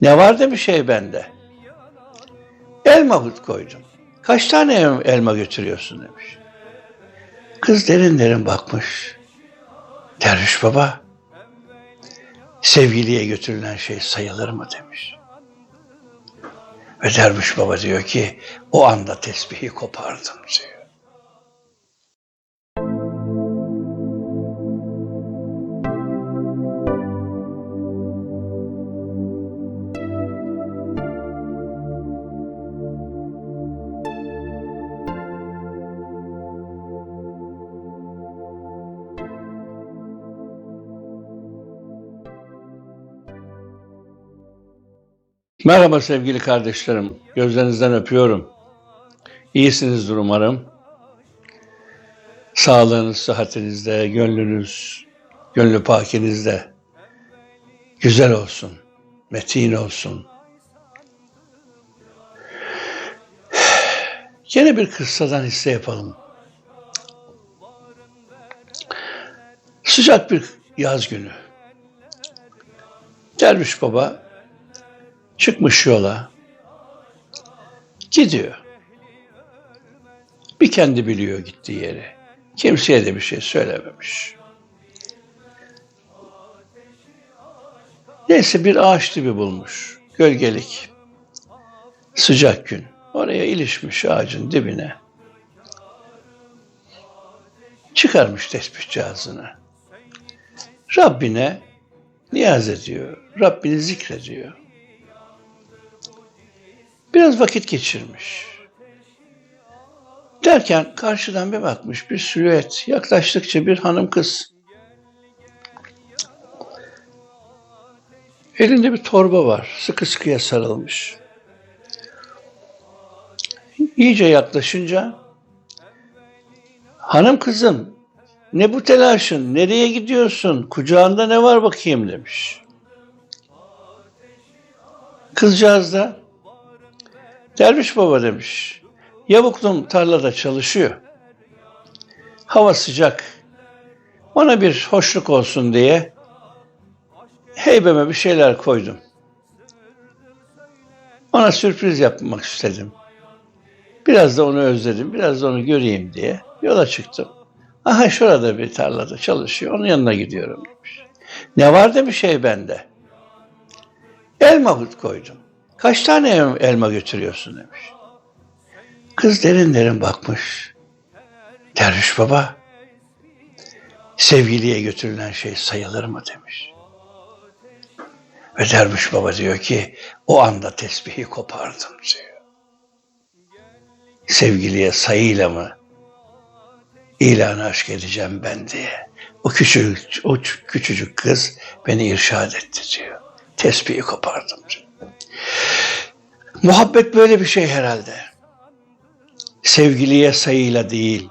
Ne vardı bir şey bende? Elma koydum. Kaç tane el- elma götürüyorsun demiş. Kız derin derin bakmış. Derviş baba, sevgiliye götürülen şey sayılır mı demiş. Ve derviş baba diyor ki o anda tesbihi kopardım diyor. Merhaba sevgili kardeşlerim. Gözlerinizden öpüyorum. İyisinizdir umarım. Sağlığınız, sıhhatinizde, gönlünüz, gönlü pakinizde güzel olsun, metin olsun. Yine bir kıssadan hisse yapalım. Sıcak bir yaz günü. Derviş baba Çıkmış yola. Gidiyor. Bir kendi biliyor gittiği yeri. Kimseye de bir şey söylememiş. Neyse bir ağaç dibi bulmuş. Gölgelik. Sıcak gün. Oraya ilişmiş ağacın dibine. Çıkarmış tesbih cihazını. Rabbine niyaz ediyor. Rabbini zikrediyor. Biraz vakit geçirmiş. Derken karşıdan bir bakmış bir silüet. Yaklaştıkça bir hanım kız. Elinde bir torba var. Sıkı sıkıya sarılmış. İyice yaklaşınca hanım kızım ne bu telaşın? Nereye gidiyorsun? Kucağında ne var bakayım demiş. Kızcağız da Derviş baba demiş. Yavuklum tarlada çalışıyor. Hava sıcak. Ona bir hoşluk olsun diye heybeme bir şeyler koydum. Ona sürpriz yapmak istedim. Biraz da onu özledim, biraz da onu göreyim diye yola çıktım. Aha şurada bir tarlada çalışıyor, onun yanına gidiyorum demiş. Ne vardı bir şey bende? Elma koydum. Kaç tane el- elma götürüyorsun demiş. Kız derin derin bakmış. Derviş baba, sevgiliye götürülen şey sayılır mı demiş. Ve derviş baba diyor ki o anda tesbihi kopardım diyor. Sevgiliye sayıyla mı ilanı aşk edeceğim ben diye. O küçücük, o küçücük kız beni irşad etti diyor. Tesbihi kopardım diyor. Muhabbet böyle bir şey herhalde. Sevgiliye sayıyla değil,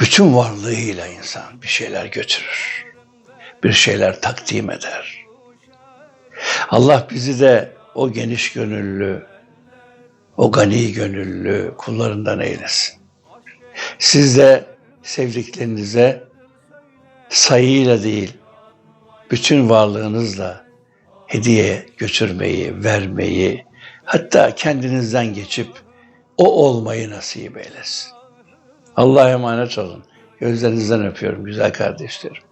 bütün varlığıyla insan bir şeyler götürür. Bir şeyler takdim eder. Allah bizi de o geniş gönüllü, o gani gönüllü kullarından eylesin. Siz de sevdiklerinize sayıyla değil, bütün varlığınızla hediye götürmeyi, vermeyi, hatta kendinizden geçip o olmayı nasip eylesin. Allah'a emanet olun. Gözlerinizden öpüyorum güzel kardeşlerim.